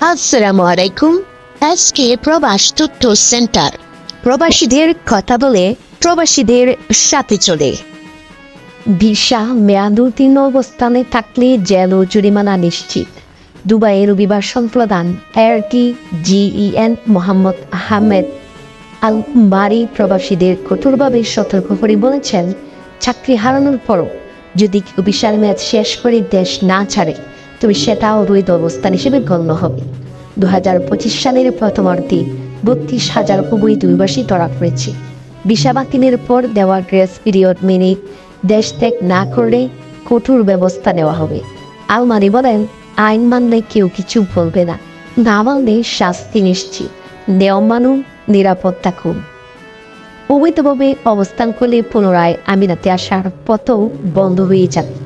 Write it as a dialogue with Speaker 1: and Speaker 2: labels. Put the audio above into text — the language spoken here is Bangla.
Speaker 1: আসসালামু আলাইকুম। আজকে প্রবাস তথ্য সেন্টার। প্রবাসীদের কথা বলে প্রবাসীদের সাথে চলে।
Speaker 2: ভিসা মেয়াদোত্তীর্ণ অবস্থানে থাকলে জেল ও জরিমানা নিশ্চিত। দুবাইয়ের অভিবাসন প্রধান এয়ার টি জিইএন মোহাম্মদ আহমেদ আল বারি প্রবাসীদের কঠোরভাবে সতর্ক করে বলেছেন, চাকরি হারানোর পরও যদি বিশাল মেয়াদ শেষ করে দেশ না ছাড়ে তবে সেটাও অবৈধ অবস্থান হিসেবে গণ্য হবে। দু হাজার পঁচিশ সালের প্রথমার্ধে বত্রিশ হাজার অবৈধ অভিবাসী ধরা পড়েছে ভিসা বাতিলের পর দেওয়া গ্রেস পিরিয়ড মেনে দেশ ত্যাগ না করলে কঠোর ব্যবস্থা নেওয়া হবে। আলমারি বলেন, আইন মানলে কেউ কিছু বলবে না। না মানলে শাস্তি নিশ্চিত। নিয়ম মানুন নিরাপদ থাকুন অবৈধভাবে অবস্থান করলে পুনরায় আমিনাতে আসার পথও বন্ধ হয়ে যাবে।